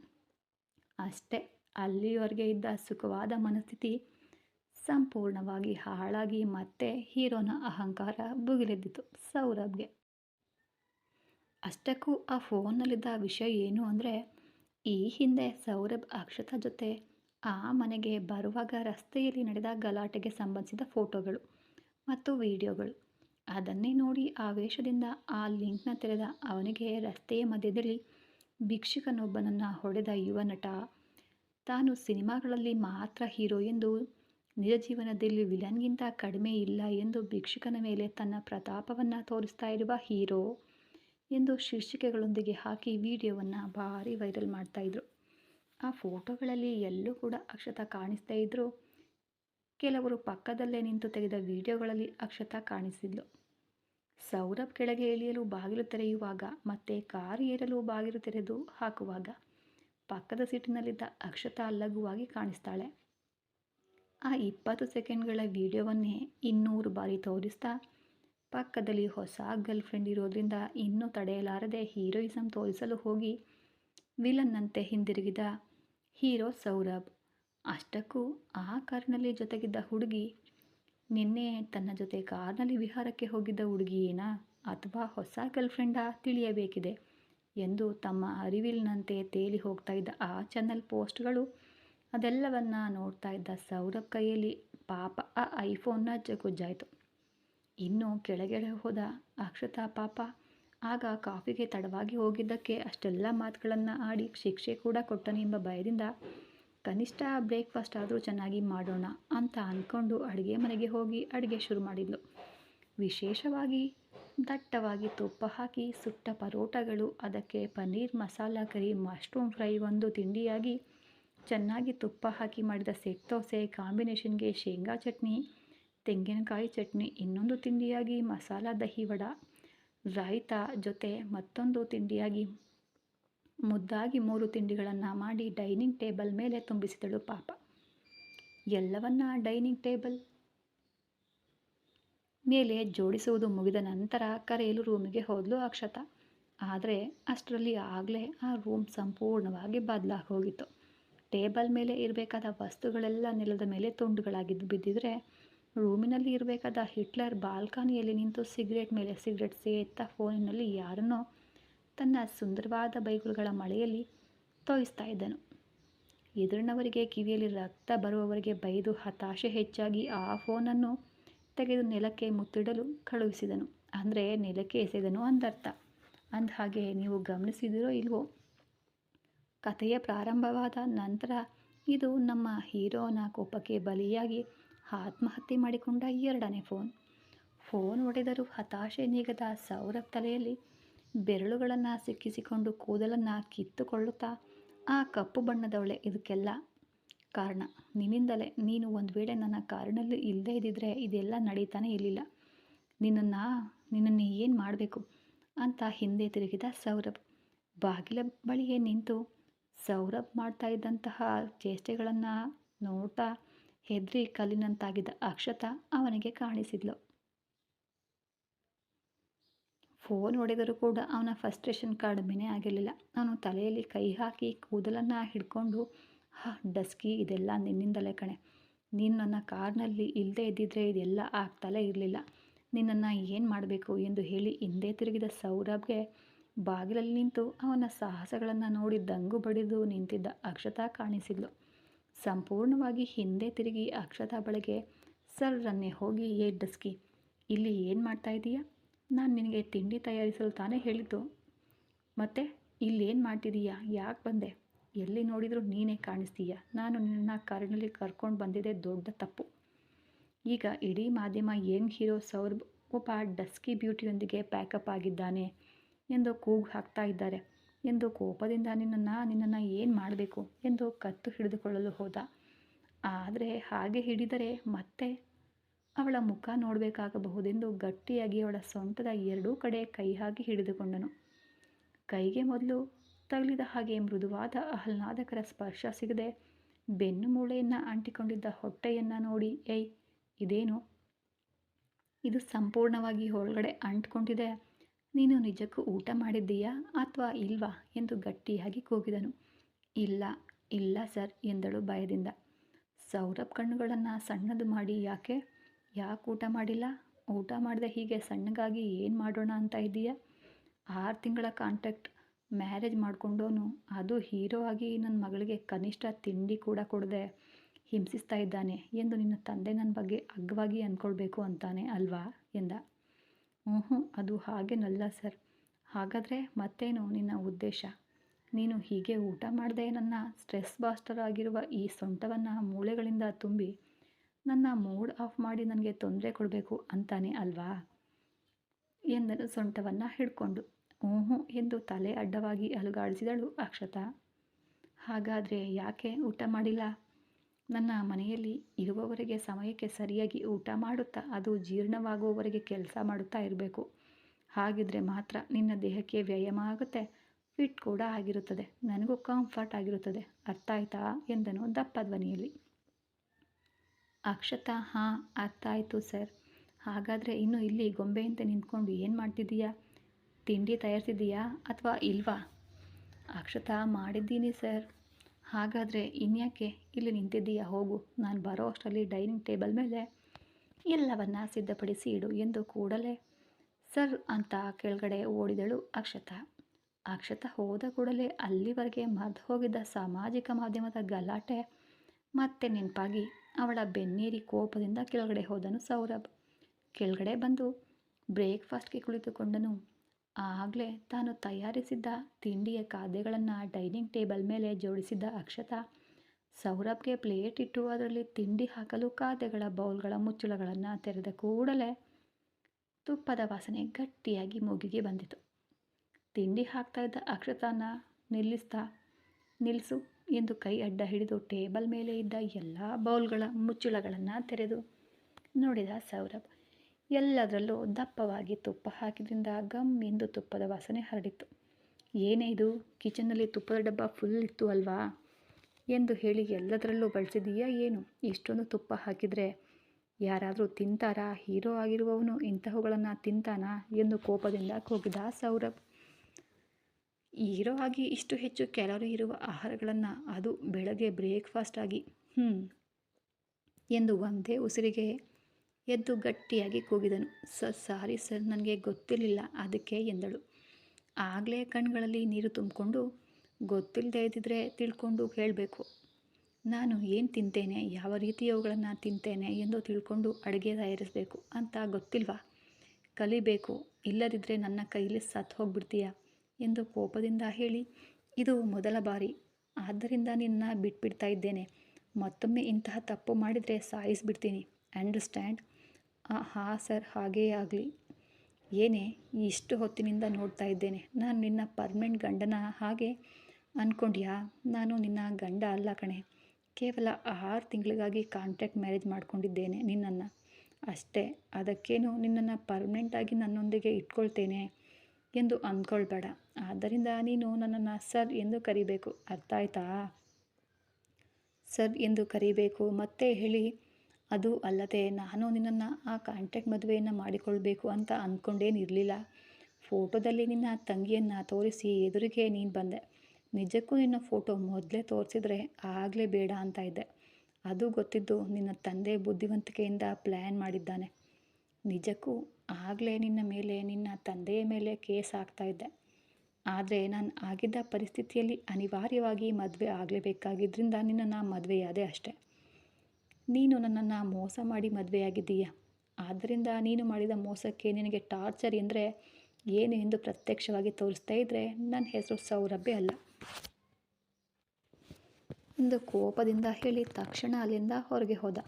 ಅಷ್ಟೇ. ಅಲ್ಲಿವರೆಗೆ ಇದ್ದ ಸುಖವಾದ ಮನಸ್ಥಿತಿ ಸಂಪೂರ್ಣವಾಗಿ ಹಾಳಾಗಿ ಮತ್ತೆ ಹೀರೋನ ಅಹಂಕಾರ ಭುಗಿಲೆದ್ದಿತು ಸೌರಭ್ಗೆ. ಅಷ್ಟಕ್ಕೂ ಆ ಫೋನ್ನಲ್ಲಿದ್ದ ವಿಷಯ ಏನು ಅಂದರೆ, ಈ ಹಿಂದೆ ಸೌರಭ್ ಅಕ್ಷತಾ ಜೊತೆ ಆ ಮನೆಗೆ ಬರುವಾಗ ರಸ್ತೆಯಲ್ಲಿ ನಡೆದ ಗಲಾಟೆಗೆ ಸಂಬಂಧಿಸಿದ ಫೋಟೋಗಳು ಮತ್ತು ವಿಡಿಯೋಗಳು. ಅದನ್ನೇ ನೋಡಿ ಆವೇಶದಿಂದ ಆ ಲಿಂಕ್ನ ತೆರೆದ ಅವನಿಗೆ ರಸ್ತೆಯ ಮಧ್ಯದಲ್ಲಿ ಭಿಕ್ಷುಕನೊಬ್ಬನನ್ನು ಹೊಡೆದ ಯುವ ನಟ. ತಾನು ಸಿನಿಮಾಗಳಲ್ಲಿ ಮಾತ್ರ ಹೀರೋ ಎಂದು ನಿಜ ಜೀವನದಲ್ಲಿ ವಿಲನ್ಗಿಂತ ಕಡಿಮೆ ಇಲ್ಲ ಎಂದು ಭಿಕ್ಷುಕನ ಮೇಲೆ ತನ್ನ ಪ್ರತಾಪವನ್ನು ತೋರಿಸ್ತಾ ಇರುವ ಹೀರೋ ಎಂದು ಶೀರ್ಷಿಕೆಗಳೊಂದಿಗೆ ಹಾಕಿ ವಿಡಿಯೋವನ್ನು ಭಾರಿ ವೈರಲ್ ಮಾಡ್ತಾಯಿದ್ರು ಆ ಫೋಟೋಗಳಲ್ಲಿ ಎಲ್ಲೂ ಕೂಡ ಅಕ್ಷತ ಕಾಣಿಸ್ತಾ ಇದ್ದರು ಕೆಲವರು ಪಕ್ಕದಲ್ಲೇ ನಿಂತು ತೆಗೆದ ವಿಡಿಯೋಗಳಲ್ಲಿ ಅಕ್ಷತ ಕಾಣಿಸಿದ್ಲು. ಸೌರಭ್ ಕೆಳಗೆ ಇಳಿಯಲು ಬಾಗಿಲು ತೆರೆಯುವಾಗ ಮತ್ತೆ ಕಾರು ಏರಲು ಬಾಗಿಲು ತೆರೆದು ಹಾಕುವಾಗ ಪಕ್ಕದ ಸೀಟಿನಲ್ಲಿದ್ದ ಅಕ್ಷತಾ ಲಘುವಾಗಿ ಕಾಣಿಸ್ತಾಳೆ. ಆ ಇಪ್ಪತ್ತು ಸೆಕೆಂಡ್ಗಳ ವಿಡಿಯೋವನ್ನೇ ಇನ್ನೂರು ಬಾರಿ ತೋರಿಸ್ತಾ, ಪಕ್ಕದಲ್ಲಿ ಹೊಸ ಗರ್ಲ್ ಫ್ರೆಂಡ್ ಇರೋದ್ರಿಂದ ಇನ್ನೂ ತಡೆಯಲಾರದೆ ಹೀರೋಯಿಸಮ್ ತೋರಿಸಲು ಹೋಗಿ ವಿಲನ್ನಂತೆ ಹಿಂದಿರುಗಿದ ಹೀರೋ ಸೌರಭ್. ಅಷ್ಟಕ್ಕೂ ಆ ಕಾರಿನಲ್ಲಿ ಜೊತೆಗಿದ್ದ ಹುಡುಗಿ, ನಿನ್ನೆ ತನ್ನ ಜೊತೆ ಕಾರ್ನಲ್ಲಿ ವಿಹಾರಕ್ಕೆ ಹೋಗಿದ್ದ ಹುಡುಗಿಯೇನಾ ಅಥವಾ ಹೊಸ ಗರ್ಲ್ ಫ್ರೆಂಡಾ ತಿಳಿಯಬೇಕಿದೆ ಎಂದು ತಮ್ಮ ಅರಿವಿಲ್ನಂತೆ ತೇಲಿ ಹೋಗ್ತಾ ಇದ್ದ ಆ ಚಾನಲ್ ಪೋಸ್ಟ್ಗಳು ಅದೆಲ್ಲವನ್ನ ನೋಡ್ತಾ ಇದ್ದ ಸೌರಭ್ ಕೈಯಲ್ಲಿ ಪಾಪ ಆ ಐಫೋನ್ನ ಜಗುಜ್ಜಾಯಿತು ಇನ್ನು ಕೆಳಗೆಳೆ ಹೋದ ಅಕ್ಷತಾ ಪಾಪ ಆಗ ಕಾಫಿಗೆ ತಡವಾಗಿ ಹೋಗಿದ್ದಕ್ಕೆ ಅಷ್ಟೆಲ್ಲ ಮಾತುಗಳನ್ನು ಆಡಿ ಶಿಕ್ಷೆ ಕೂಡ ಕೊಟ್ಟನೆಂಬ ಭಯದಿಂದ, ಕನಿಷ್ಠ ಬ್ರೇಕ್ಫಾಸ್ಟ್ ಆದರೂ ಚೆನ್ನಾಗಿ ಮಾಡೋಣ ಅಂತ ಅಂದ್ಕೊಂಡು ಅಡುಗೆ ಮನೆಗೆ ಹೋಗಿ ಅಡುಗೆ ಶುರು ಮಾಡಿದ್ಲು. ವಿಶೇಷವಾಗಿ ದಟ್ಟವಾಗಿ ತುಪ್ಪ ಹಾಕಿ ಸುಟ್ಟ ಪರೋಟಗಳು, ಅದಕ್ಕೆ paneer masala curry, mushroom fry ಒಂದು ತಿಂಡಿಯಾಗಿ ಚೆನ್ನಾಗಿ ತುಪ್ಪ ಹಾಕಿ ಮಾಡಿದ ಸೆಟ್ ದೋಸೆ, ಕಾಂಬಿನೇಷನ್ಗೆ ಶೇಂಗಾ ಚಟ್ನಿ, ತೆಂಗಿನಕಾಯಿ ಚಟ್ನಿ, ಇನ್ನೊಂದು ತಿಂಡಿಯಾಗಿ ಮಸಾಲ ದಹಿ ವಡ, ರಾಯ್ತ ಜೊತೆ ಮತ್ತೊಂದು ತಿಂಡಿಯಾಗಿ ಮುದ್ದಾಗಿ ಮೂರು ತಿಂಡಿಗಳನ್ನು ಮಾಡಿ ಡೈನಿಂಗ್ ಟೇಬಲ್ ಮೇಲೆ ತುಂಬಿಸಿದಳು ಪಾಪ. ಎಲ್ಲವನ್ನ ಡೈನಿಂಗ್ ಟೇಬಲ್ ಮೇಲೆ ಜೋಡಿಸುವುದು ಮುಗಿದ ನಂತರ ಕರೆಯಲು ರೂಮಿಗೆ ಹೋದಲು ಅಕ್ಷತ. ಆದರೆ ಅಷ್ಟರಲ್ಲಿ ಆಗಲೇ ಆ ರೂಮ್ ಸಂಪೂರ್ಣವಾಗಿ ಬದಲಾಗಿ ಹೋಗಿತ್ತು. ಟೇಬಲ್ ಮೇಲೆ ಇರಬೇಕಾದ ವಸ್ತುಗಳೆಲ್ಲ ನೆಲದ ಮೇಲೆ ತುಂಡುಗಳಾಗಿದ್ದು ಬಿದ್ದಿದ್ರೆ ರೂಮಿನಲ್ಲಿ ಇರಬೇಕಾದ ಹಿಟ್ಲರ್ ಬಾಲ್ಕನಿಯಲ್ಲಿ ನಿಂತು ಸಿಗರೇಟ್ ಮೇಲೆ ಸಿಗರೇಟ್ ಸೇತ ಫೋನಿನಲ್ಲಿ ಯಾರನ್ನೋ ತನ್ನ ಸುಂದರವಾದ ಬೈಗುಳುಗಳ ಮಳೆಯಲ್ಲಿ ತೋಯಿಸ್ತಾ ಇದ್ದನು. ಎದುರಿನವರಿಗೆ ಕಿವಿಯಲ್ಲಿ ರಕ್ತ ಬರುವವರಿಗೆ ಬೈದು ಹತಾಶೆ ಹೆಚ್ಚಾಗಿ ಆ ಫೋನನ್ನು ತೆಗೆದು ನೆಲಕ್ಕೆ ಮುತ್ತಿಡಲು ಕಳುಹಿಸಿದನು. ಅಂದರೆ ನೆಲಕ್ಕೆ ಎಸೆದನು ಅಂದರ್ಥ. ಅಂದ ಹಾಗೆ ನೀವು ಗಮನಿಸಿದಿರೋ ಇಲ್ವೋ? ಕಥೆಯ ಪ್ರಾರಂಭವಾದ ನಂತರ ಇದು ನಮ್ಮ ಹೀರೋನ ಕೋಪಕ್ಕೆ ಬಲಿಯಾಗಿ ಆತ್ಮಹತ್ಯೆ ಮಾಡಿಕೊಂಡ ಎರಡನೇ ಫೋನ್. ಫೋನ್ ಒಡೆದರೂ ಹತಾಶೆ ನೀಗದ ಸೌರಭ್ ತಲೆಯಲ್ಲಿ ಬೆರಳುಗಳನ್ನು ಸಿಕ್ಕಿಸಿಕೊಂಡು ಕೂದಲನ್ನು ಕಿತ್ತುಕೊಳ್ಳುತ್ತಾ ಆ ಕಪ್ಪು ಬಣ್ಣದವಳೆ ಇದಕ್ಕೆಲ್ಲ ಕಾರಣ. ನಿನ್ನಿಂದಲೇ ನೀನು ಒಂದು ವೇಳೆ ನನ್ನ ಕಾರಿನಲ್ಲಿ ಇಲ್ಲದೇ ಇದ್ದಿದ್ರೆ ಇದೆಲ್ಲ ನಡೀತಾನೆ ಇರಲಿಲ್ಲ. ನಿನ್ನನ್ನು ನಿನ್ನನ್ನು ಏನು ಮಾಡಬೇಕು? ಅಂತ ಹಿಂದೆ ತಿರುಗಿದ ಸೌರಭ್. ಬಾಗಿಲ ಬಳಿಯೇ ನಿಂತು ಸೌರಭ್ ಮಾಡ್ತಾ ಇದ್ದಂತಹ ಚೇಷ್ಟೆಗಳನ್ನು ನೋಡ್ತಾ ಹೆದ್ರಿ ಕಲ್ಲಿನಂತಾಗಿದ್ದ ಅಕ್ಷತಾ ಅವನಿಗೆ ಕಾಣಿಸಿದ್ಲು. ಫೋನ್ ಹೊಡೆದರೂ ಕೂಡ ಅವನ ಫಸ್ಟ್ರೇಷನ್ ಕಡಿಮೆನೇ ಆಗಿರಲಿಲ್ಲ. ಅವನು ತಲೆಯಲ್ಲಿ ಕೈ ಹಾಕಿ ಕೂದಲನ್ನು ಹಿಡ್ಕೊಂಡು, ಹಾ, ಡಸ್ಕಿ, ಇದೆಲ್ಲ ನಿನ್ನಿಂದಲೇ ಕಣೆ. ನೀನು ನನ್ನ ಕಾರ್ನಲ್ಲಿ ಇಲ್ಲದೆ ಇದ್ದಿದ್ರೆ ಇದೆಲ್ಲ ಆಗ್ತಲೇ ಇರಲಿಲ್ಲ. ನಿನ್ನನ್ನು ಏನು ಮಾಡಬೇಕು? ಎಂದು ಹೇಳಿ ಹಿಂದೆ ತಿರುಗಿದ ಸೌರಭ್ಗೆ ಬಾಗಿಲಲ್ಲಿ ನಿಂತು ಅವನ ಸಾಹಸಗಳನ್ನು ನೋಡಿ ದಂಗು ಬಡಿದು ನಿಂತಿದ್ದ ಅಕ್ಷತಾ ಕಾಣಿಸಿದ್ಲು. ಸಂಪೂರ್ಣವಾಗಿ ಹಿಂದೆ ತಿರುಗಿ ಅಕ್ಷತಾ ಬಳಿಗೆ ಸರ್ರನ್ನೇ ಹೋಗಿ ಏ ಡಸ್ಕಿ, ಇಲ್ಲಿ ಏನು ಮಾಡ್ತಾ ಇದೀಯಾ? ನಾನು ನಿನಗೆ ತಿಂಡಿ ತಯಾರಿಸಲು ತಾನೇ ಹೇಳಿದ್ದು. ಮತ್ತೆ ಇಲ್ಲೇನು ಮಾಡ್ತಿದ್ದೀಯಾ ಯಾಕೆ ಬಂದೆ? ಎಲ್ಲಿ ನೋಡಿದರೂ ನೀನೇ ಕಾಣಿಸ್ತೀಯ? ನಾನು ನಿನ್ನ ಕಾರಿನಲ್ಲಿ ಕರ್ಕೊಂಡು ಬಂದಿದ್ದೆ ದೊಡ್ಡ ತಪ್ಪು. ಈಗ ಇಡೀ ಮಾಧ್ಯಮ ಯಂಗ್ ಹೀರೋ ಸೌರಭ್ ಒಬ್ಬ ಡಸ್ಕಿ ಬ್ಯೂಟಿಯೊಂದಿಗೆ ಪ್ಯಾಕಪ್ ಆಗಿದ್ದಾನೆ. ಎಂದು ಕೂಗು ಹಾಕ್ತಾ ಇದ್ದಾರೆ. ಎಂದು ಕೋಪದಿಂದ ನಿನ್ನನ್ನು ನಿನ್ನನ್ನು ಏನು ಮಾಡಬೇಕು ಎಂದು ಕತ್ತು ಹಿಡಿದುಕೊಳ್ಳಲು ಹೋದ. ಆದರೆ ಹಾಗೆ ಹಿಡಿದರೆ ಮತ್ತೆ ಅವಳ ಮುಖ ನೋಡಬೇಕಾಗಬಹುದೆಂದು ಗಟ್ಟಿಯಾಗಿ ಅವಳ ಸೊಂಟದ ಎರಡೂ ಕಡೆ ಕೈ ಹಾಕಿ ಹಿಡಿದುಕೊಂಡನು. ಕೈಗೆ ಮೊದಲು ತಗಲಿದ ಹಾಗೆ ಮೃದುವಾದ ಆಹ್ಲಾದಕರ ಸ್ಪರ್ಶ ಸಿಗದೆ ಬೆನ್ನು ಮೂಳೆಯನ್ನು ಅಂಟಿಕೊಂಡಿದ್ದ ಹೊಟ್ಟೆಯನ್ನು ನೋಡಿ, ಏಯ್, ಇದೇನು? ಇದು ಸಂಪೂರ್ಣವಾಗಿ ಒಳಗಡೆ ಅಂಟ್ಕೊಂಡಿದೆ. ನೀನು ನಿಜಕ್ಕೂ ಊಟ ಮಾಡಿದ್ದೀಯಾ ಅಥವಾ ಇಲ್ವಾ ಎಂದು ಗಟ್ಟಿಯಾಗಿ ಕೂಗಿದನು. ಇಲ್ಲ ಇಲ್ಲ ಸರ್ ಎಂದಳು ಭಯದಿಂದ. ಸೌರಭ್ ಕಣ್ಣುಗಳನ್ನು ಸಣ್ಣದು ಮಾಡಿ ಯಾಕೆ? ಯಾಕೆ ಊಟ ಮಾಡಿಲ್ಲ? ಊಟ ಮಾಡಿದೆ ಹೀಗೆ ಸಣ್ಣಗಾಗಿ ಏನು ಮಾಡೋಣ ಅಂತ ಇದೆಯಾ ಆರು ತಿಂಗಳ ಕಾಂಟ್ಯಾಕ್ಟ್ ಮ್ಯಾರೇಜ್ ಮಾಡಿಕೊಂಡೋನು, ಅದು ಹೀರೋ ಆಗಿ ನನ್ನ ಮಗಳಿಗೆ ಕನಿಷ್ಠ ತಿಂಡಿ ಕೂಡ ಕೊಡದೆ ಹಿಂಸಿಸ್ತಾ ಇದ್ದಾನೆ ಎಂದು ನಿನ್ನ ತಂದೆ ನನ್ನ ಬಗ್ಗೆ ಅಗ್ಗವಾಗಿ ಅಂದ್ಕೊಳ್ಬೇಕು ಅಂತಾನೆ ಅಲ್ವಾ? ಎಂದ. ಹ್ಞೂ ಅದು ಹಾಗೇನಲ್ಲ ಸರ್. ಹಾಗಾದರೆ ಮತ್ತೇನು ನಿನ್ನ ಉದ್ದೇಶ? ನೀನು ಹೀಗೆ ಊಟ ಮಾಡದೆ ನನ್ನ ಸ್ಟ್ರೆಸ್ ಬಾಸ್ಟರ್ ಆಗಿರುವ ಈ ಸೊಂಟವನ್ನು ಮೂಳೆಗಳಿಂದ ತುಂಬಿ, ನನ್ನ ಮೂಡ್ ಆಫ್ ಮಾಡಿ ನನಗೆ ತೊಂದರೆ ಕೊಡಬೇಕು ಅಂತಾನೆ ಅಲ್ವಾ? ಎಂದನು ಸೊಂಟವನ್ನು ಹಿಡ್ಕೊಂಡು. ಹ್ಞೂ ಎಂದು ತಲೆ ಅಡ್ಡವಾಗಿ ಅಲುಗಾಡಿಸಿದಳು ಅಕ್ಷತಾ. ಹಾಗಾದರೆ ಯಾಕೆ ಊಟ ಮಾಡಿಲ್ಲ? ನನ್ನ ಮನೆಯಲ್ಲಿ ಇರುವವರೆಗೆ ಸಮಯಕ್ಕೆ ಸರಿಯಾಗಿ ಊಟ ಮಾಡುತ್ತಾ ಅದು ಜೀರ್ಣವಾಗುವವರೆಗೆ ಕೆಲಸ ಮಾಡುತ್ತಾ ಇರಬೇಕು. ಹಾಗಿದ್ರೆ ಮಾತ್ರ ನಿನ್ನ ದೇಹಕ್ಕೆ ವ್ಯಾಯಾಮ ಆಗುತ್ತೆ. ಫಿಟ್ ಕೂಡ ಆಗಿರುತ್ತದೆ. ನನಗೂ ಕಂಫರ್ಟ್ ಆಗಿರುತ್ತದೆ. ಅರ್ಥ ಆಯ್ತಾ? ಎಂದನು ದಪ್ಪ ಧ್ವನಿಯಲ್ಲಿ ಅಕ್ಷತಾ, ಹಾಂ, ಅರ್ಥ ಆಯಿತು ಸರ್. ಹಾಗಾದರೆ ಇನ್ನು ಇಲ್ಲಿ ಗೊಂಬೆಯಂತೆ ನಿಂತ್ಕೊಂಡು ಏನು ಮಾಡ್ತಿದ್ದೀಯಾ? ತಿಂಡಿ ತಯಾರಿಸಿದೀಯಾ ಅಥವಾ ಇಲ್ವಾ? ಅಕ್ಷತಾ, ಮಾಡಿದ್ದೀನಿ ಸರ್. ಹಾಗಾದರೆ ಇನ್ಯಾಕೆ ಇಲ್ಲಿ ನಿಂತಿದ್ದೀಯಾ? ಹೋಗು, ನಾನು ಬರೋ ಅಷ್ಟರಲ್ಲಿ ಡೈನಿಂಗ್ ಟೇಬಲ್ ಮೇಲೆ ಎಲ್ಲವನ್ನ ಸಿದ್ಧಪಡಿಸಿ ಇಡು ಎಂದು ಕೂಡಲೇ ಸರ್ ಅಂತ ಕೆಳಗಡೆ ಓಡಿದಳು ಅಕ್ಷತಾ. ಅಕ್ಷತಾ ಹೋದ ಕೂಡಲೇ ಅಲ್ಲಿವರೆಗೆ ಮರೆದು ಹೋಗಿದ್ದ ಸಾಮಾಜಿಕ ಮಾಧ್ಯಮದ ಗಲಾಟೆ ಮತ್ತೆ ನೆನಪಾಗಿ ಅವಳ ಬೆನ್ನೀರಿ ಕೋಪದಿಂದ ಕೆಳಗಡೆ ಹೋದನು ಸೌರಭ್. ಕೆಳಗಡೆ ಬಂದು ಬ್ರೇಕ್ಫಾಸ್ಟ್ಗೆ ಕುಳಿತುಕೊಂಡನು. ಆಗಲೇ ತಾನು ತಯಾರಿಸಿದ್ದ ತಿಂಡಿಯ ಖಾದ್ಯಗಳನ್ನು ಡೈನಿಂಗ್ ಟೇಬಲ್ ಮೇಲೆ ಜೋಡಿಸಿದ್ದ ಅಕ್ಷತಾ, ಸೌರಭ್ಗೆ ಪ್ಲೇಟ್ ಇಟ್ಟು ಅದರಲ್ಲಿ ತಿಂಡಿ ಹಾಕಲು ಖಾದ್ಯಗಳ ಬೌಲ್ಗಳ ಮುಚ್ಚಳಗಳನ್ನು ತೆರೆದ ಕೂಡಲೇ ತುಪ್ಪದ ವಾಸನೆ ಗಟ್ಟಿಯಾಗಿ ಮೂಗಿಗೆ ಬಂದಿತು. ತಿಂಡಿ ಹಾಕ್ತಾ ಇದ್ದ ಅಕ್ಷತಾನ ನಿಲ್ಲಿಸ್ತಾ ನಿಲ್ಲಿಸು ಎಂದು ಕೈ ಅಡ್ಡ ಹಿಡಿದು ಟೇಬಲ್ ಮೇಲೆ ಇದ್ದ ಎಲ್ಲ ಬೌಲ್ಗಳ ಮುಚ್ಚುಳಗಳನ್ನು ತೆರೆದು ನೋಡಿದ ಸೌರಭ್ ಎಲ್ಲದರಲ್ಲೂ ದಪ್ಪವಾಗಿ ತುಪ್ಪ ಹಾಕಿದ್ರಿಂದ ಗಮ್ ಎಂದು ತುಪ್ಪದ ವಾಸನೆ ಹರಡಿತು. ಏನೇ ಇದು? ಕಿಚನ್ನಲ್ಲಿ ತುಪ್ಪದ ಡಬ್ಬ ಫುಲ್ ಇತ್ತು ಅಲ್ವಾ? ಎಂದು ಹೇಳಿ ಎಲ್ಲದರಲ್ಲೂ ಬಳಸಿದೀಯಾ ಏನು? ಇಷ್ಟೊಂದು ತುಪ್ಪ ಹಾಕಿದರೆ ಯಾರಾದರೂ ತಿಂತಾರಾ? ಹೀರೋ ಆಗಿರುವವನು ಇಂತಹವುಗಳನ್ನು ತಿಂತಾನಾ? ಎಂದು ಕೋಪದಿಂದ ಕೂಗಿದ ಸೌರಭ್. ಹೀರೋ ಆಗಿ ಇಷ್ಟು ಹೆಚ್ಚು ಕ್ಯಾಲೋರಿ ಇರುವ ಆಹಾರಗಳನ್ನು ಅದು ಬೆಳಗ್ಗೆ ಬ್ರೇಕ್ಫಾಸ್ಟ್ ಆಗಿ ಹ್ಞೂ ಎಂದು ಒಂದೇ ಉಸಿರಿಗೆ ಎದ್ದು ಗಟ್ಟಿಯಾಗಿ ಕೂಗಿದನು. ಸರ್ ಸಾರಿ ಸರ್, ನನಗೆ ಗೊತ್ತಿರಲಿಲ್ಲ. ಅದಕ್ಕೆ ಎಂದಳು. ಆಗಲೇ ಕಣ್ಗಳಲ್ಲಿ ನೀರು ತುಂಬಿಕೊಂಡು ಗೊತ್ತಿಲ್ಲದೆ ಇದ್ದಿದ್ರೆ ತಿಳ್ಕೊಂಡು ಹೇಳಬೇಕು. ನಾನು ಏನು ತಿಂತೇನೆ? ಯಾವ ರೀತಿಯವುಗಳನ್ನು ತಿಂತೇನೆ ಎಂದು ತಿಳ್ಕೊಂಡು ಅಡುಗೆ ತಯಾರಿಸಬೇಕು ಅಂತ ಗೊತ್ತಿಲ್ವಾ? ಕಲಿಬೇಕು. ಇಲ್ಲದಿದ್ದರೆ ನನ್ನ ಕೈಲಿ ಸತ್ತು ಹೋಗ್ಬಿಡ್ತೀಯ? ಎಂದು ಕೋಪದಿಂದ ಹೇಳಿ, ಇದು ಮೊದಲ ಬಾರಿ. ಆದ್ದರಿಂದ ನಿನ್ನ ಬಿಟ್ಬಿಡ್ತಾ ಇದ್ದೇನೆ. ಮತ್ತೊಮ್ಮೆ ಇಂತಹ ತಪ್ಪು ಮಾಡಿದರೆ ಸಾಯಿಸಿಬಿಡ್ತೀನಿ. ಅಂಡರ್ಸ್ಟ್ಯಾಂಡ್? ಹಾಂ ಸರ್, ಹಾಗೇ ಆಗಲಿ. ಏನೇ, ಇಷ್ಟು ಹೊತ್ತಿನಿಂದ ನೋಡ್ತಾ ಇದ್ದೇನೆ. ನಾನು ನಿನ್ನ ಪರ್ಮನೆಂಟ್ ಗಂಡನ ಹಾಗೆ ಅಂದ್ಕೊಂಡ್ಯಾ ನಾನು ನಿನ್ನ ಗಂಡ ಅಲ್ಲ ಕಣೆ. ಕೇವಲ ಆರು ತಿಂಗಳಿಗಾಗಿ ಕಾಂಟ್ಯಾಕ್ಟ್ ಮ್ಯಾರೇಜ್ ಮಾಡ್ಕೊಂಡಿದ್ದೇನೆ ನಿನ್ನನ್ನು. ಅಷ್ಟೇ, ಅದಕ್ಕೇನು ನಿನ್ನನ್ನು ಪರ್ಮನೆಂಟಾಗಿ ನನ್ನೊಂದಿಗೆ ಇಟ್ಕೊಳ್ತೇನೆ ಎಂದು ಅಂದ್ಕೊಳ್ಬೇಡ. ಆದ್ದರಿಂದ ನೀನು ನನ್ನನ್ನು ಸರ್ ಎಂದು ಕರಿಬೇಕು. ಅರ್ಥ ಆಯ್ತಾ? ಸರ್ ಎಂದು ಕರಿಬೇಕು. ಮತ್ತೆ ಹೇಳಿ ಅದು ಅಲ್ಲದೆ ನಾನು ನಿನ್ನನ್ನು ಆ ಕಾಂಟ್ಯಾಕ್ಟ್ ಮದುವೆಯನ್ನು ಮಾಡಿಕೊಳ್ಬೇಕು ಅಂತ ಅಂದ್ಕೊಂಡೇನಿರಲಿಲ್ಲ ಫೋಟೋದಲ್ಲಿ ನಿನ್ನ ತಂಗಿಯನ್ನು ತೋರಿಸಿ ಎದುರಿಗೆ ನೀನು ಬಂದೆ. ನಿಜಕ್ಕೂ ನಿನ್ನ ಫೋಟೋ ಮೊದಲೇ ತೋರಿಸಿದ್ರೆ ಆಗಲೇ ಬೇಡ ಅಂತ ಇದ್ದೆ. ಅದು ಗೊತ್ತಿದ್ದು ನಿನ್ನ ತಂದೆ ಬುದ್ಧಿವಂತಿಕೆಯಿಂದ ಪ್ಲ್ಯಾನ್ ಮಾಡಿದ್ದಾನೆ. ನಿಜಕ್ಕೂ ಆಗಲೇ ನಿನ್ನ ಮೇಲೆ, ನಿನ್ನ ತಂದೆಯ ಮೇಲೆ ಕೇಸ್ ಆಗ್ತಾ ಇದ್ದೆ. ಆದರೆ ನಾನು ಆಗಿದ್ದ ಪರಿಸ್ಥಿತಿಯಲ್ಲಿ ಅನಿವಾರ್ಯವಾಗಿ ಮದುವೆ ಆಗಲೇಬೇಕಾಗಿದ್ದರಿಂದ ನಿನ್ನನ್ನು ಮದುವೆಯಾದೆ ಅಷ್ಟೆ. ನೀನು ನನ್ನನ್ನು ಮೋಸ ಮಾಡಿ ಮದುವೆಯಾಗಿದ್ದೀಯ. ಆದ್ದರಿಂದ ನೀನು ಮಾಡಿದ ಮೋಸಕ್ಕೆ ನಿನಗೆ ಟಾರ್ಚರ್ ಎಂದರೆ ಏನು ಎಂದು ಪ್ರತ್ಯಕ್ಷವಾಗಿ ತೋರಿಸ್ತಾ ಇದ್ದರೆ ನನ್ನ ಹೆಸರು ಸೌರಭ್ಯ ಅಲ್ಲ. ಎಂದು ಕೋಪದಿಂದ ಹೇಳಿ ತಕ್ಷಣ ಅಲ್ಲಿಂದ ಹೊರಗೆ ಹೋದ.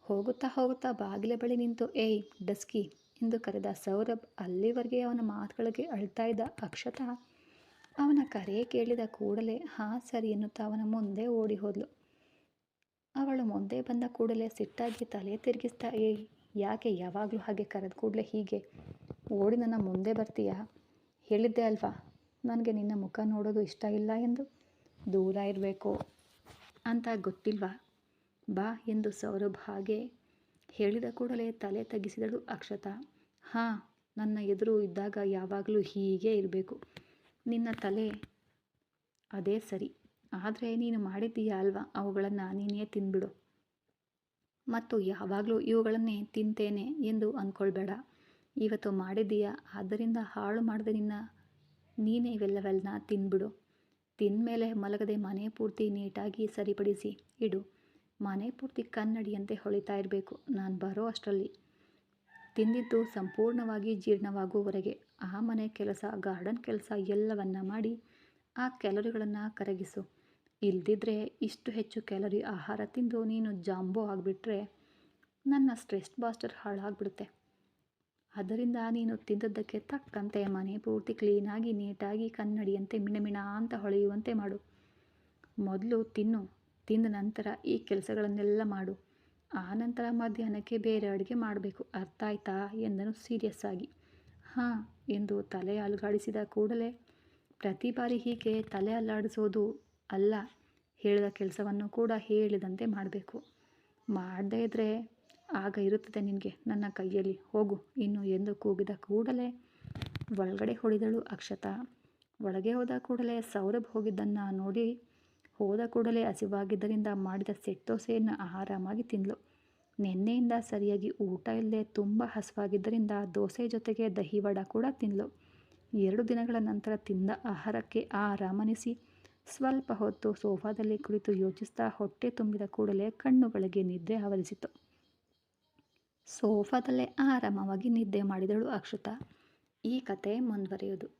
ಹೋಗುತ್ತಾ ಹೋಗುತ್ತಾ ಬಾಗಿಲ ಬಳಿ ನಿಂತು, ಏಯ್, ಡಸ್ಕಿ, ಎಂದು ಕರೆದ ಸೌರಭ್ ಅಲ್ಲಿವರೆಗೆ ಅವನ ಮಾತುಗಳಿಗೆ ಅಳ್ತಾ ಇದ್ದ ಅಕ್ಷತಾ ಅವನ ಕರೆ ಕೇಳಿದ ಕೂಡಲೇ, ಹಾಂ, ಸರಿ, ಎನ್ನುತ್ತಾ ಅವನ ಮುಂದೆ ಓಡಿ ಹೋದ್ಲು. ಅವಳು ಮುಂದೆ ಬಂದ ಕೂಡಲೇ ಸಿಟ್ಟಾಗಿ ತಲೆ ತಿರುಗಿಸ್ತಾ ಏ ಯಾಕೆ ಯಾವಾಗಲೂ ಹಾಗೆ ಕರೆದ ಕೂಡಲೇ ಹೀಗೆ? ಓಡಿ ನನ್ನ ಮುಂದೆ ಬರ್ತೀಯಾ? ಹೇಳಿದ್ದೆ ಅಲ್ವಾ? ನನಗೆ ನಿನ್ನ ಮುಖ ನೋಡೋದು ಇಷ್ಟ ಇಲ್ಲ ಎಂದು? ದೂರ ಇರಬೇಕು ಅಂತ ಗೊತ್ತಿಲ್ವಾ? ಬಾ ಎಂದು ಸೌರಭ್ ಹಾಗೆ ಹೇಳಿದ ಕೂಡಲೇ ತಲೆ ತಗ್ಗಿಸಿದಳು ಅಕ್ಷತಾ. ಹಾಂ, ನನ್ನ ಎದುರು ಇದ್ದಾಗ ಯಾವಾಗಲೂ ಹೀಗೆ ಇರಬೇಕು. ನಿನ್ನ ತಲೆ ಅದೇ ಸರಿ. ಆದರೆ ನೀನು ಮಾಡಿದ್ದೀಯ ಅಲ್ವಾ? ಅವುಗಳನ್ನು ನೀನೇ ತಿಂದ್ಬಿಡು ಮತ್ತು ಯಾವಾಗಲೂ ಇವುಗಳನ್ನೇ ತಿಂತೇನೆ ಎಂದು ಅಂದ್ಕೊಳ್ಬೇಡ ಇವತ್ತು ಮಾಡಿದ್ದೀಯ, ಆದ್ದರಿಂದ ಹಾಳು ಮಾಡದೆ ನಿನ್ನ, ನೀನೇ ಇವೆಲ್ಲವೆಲ್ಲನ ತಿಂದ್ಬಿಡು ತಿಂದಮೇಲೆ ಮಲಗದೆ ಮನೆ ಪೂರ್ತಿ ನೀಟಾಗಿ ಸರಿಪಡಿಸಿ ಇಡು. ಮನೆ ಪೂರ್ತಿ ಕನ್ನಡಿಯಂತೆ ಹೊಳಿತಾ ಇರಬೇಕು. ನಾನು ಬರೋ ಅಷ್ಟರಲ್ಲಿ. ತಿಂದಿದ್ದು ಸಂಪೂರ್ಣವಾಗಿ ಜೀರ್ಣವಾಗುವವರೆಗೆ ಆ ಮನೆ ಕೆಲಸ, ಗಾರ್ಡನ್ ಕೆಲಸ ಎಲ್ಲವನ್ನ ಮಾಡಿ ಆ ಕ್ಯಾಲೋರಿಗಳನ್ನು ಕರಗಿಸು. ಇಲ್ದಿದ್ರೆ ಇಷ್ಟು ಹೆಚ್ಚು ಕ್ಯಾಲರಿ ಆಹಾರ ತಿಂದು ನೀನು ಜಾಂಬೋ ಆಗಿಬಿಟ್ರೆ ನನ್ನ ಸ್ಟ್ರೆಸ್ ಬಾಸ್ಟರ್ ಹಾಳಾಗ್ಬಿಡುತ್ತೆ. ಅದರಿಂದ ನೀನು ತಿಂದದ್ದಕ್ಕೆ ತಕ್ಕಂತೆ ಮನೆ ಪೂರ್ತಿ ಕ್ಲೀನಾಗಿ, ನೀಟಾಗಿ, ಕನ್ನಡಿಯಂತೆ, ಮಿಣಮಿಣ ಅಂತ ಹೊಳೆಯುವಂತೆ ಮಾಡು. ಮೊದಲು ತಿನ್ನು, ತಿಂದ ನಂತರ ಈ ಕೆಲಸಗಳನ್ನೆಲ್ಲ ಮಾಡು. ಆ ನಂತರ ಮಧ್ಯಾಹ್ನಕ್ಕೆ ಬೇರೆ ಅಡುಗೆ ಮಾಡಬೇಕು. ಅರ್ಥ ಆಯ್ತಾ? ಎಂದನು ಸೀರಿಯಸ್ ಆಗಿ. ಹಾಂ ಎಂದು ತಲೆ ಅಲುಗಾಡಿಸಿದ ಕೂಡಲೇ ಪ್ರತಿ ಬಾರಿ ಹೀಗೆ ತಲೆ ಅಲ್ಲಾಡಿಸೋದು ಅಲ್ಲ ಹೇಳಿದ ಕೆಲಸವನ್ನು ಕೂಡ ಹೇಳಿದಂತೆ ಮಾಡಬೇಕು. ಮಾಡದೇ ಇದ್ದರೆ ಆಗ ಇರುತ್ತದೆ ನಿನಗೆ. ನನ್ನ ಕೈಯಲ್ಲಿ ಹೋಗು, ಇನ್ನು ಎಂದು ಕೂಗಿದ ಕೂಡಲೇ ಒಳಗಡೆ ಹೊಡೆದಳು ಅಕ್ಷತಾ. ಒಳಗೆ ಹೋದ ಕೂಡಲೇ ಸೌರಭ್ ಹೋಗಿದ್ದನ್ನು ನೋಡಿ, ಹೋದ ಕೂಡಲೇ ಹಸಿವಾಗಿದ್ದರಿಂದ ಮಾಡಿದ ಸೆಟ್ ದೋಸೆಯನ್ನು ಆರಾಮಾಗಿ ತಿಂದಳು ನಿನ್ನೆಯಿಂದ ಸರಿಯಾಗಿ ಊಟ ಇಲ್ಲದೆ ತುಂಬ ಹಸಿವಾಗಿದ್ದರಿಂದ ದೋಸೆ ಜೊತೆಗೆ ದಹಿ ವಡ ಕೂಡ ತಿಂದಳು ಎರಡು ದಿನಗಳ ನಂತರ ತಿಂದ ಆಹಾರಕ್ಕೆ ಆರಾಮನಿಸಿ ಸ್ವಲ್ಪ ಹೊತ್ತು ಸೋಫಾದಲ್ಲಿ ಕುಳಿತು ಯೋಚಿಸ್ತಾ ಹೊಟ್ಟೆ ತುಂಬಿದ ಕೂಡಲೇ ಕಣ್ಣುಗಳಿಗೆ ನಿದ್ದೆ ಆವರಿಸಿತು ಸೋಫಾದಲ್ಲೇ ಆರಾಮವಾಗಿ ನಿದ್ದೆ ಮಾಡಿದಳು ಅಕ್ಷತಾ. ಈ ಕತೆ ಮುಂದುವರಿಯುವುದು.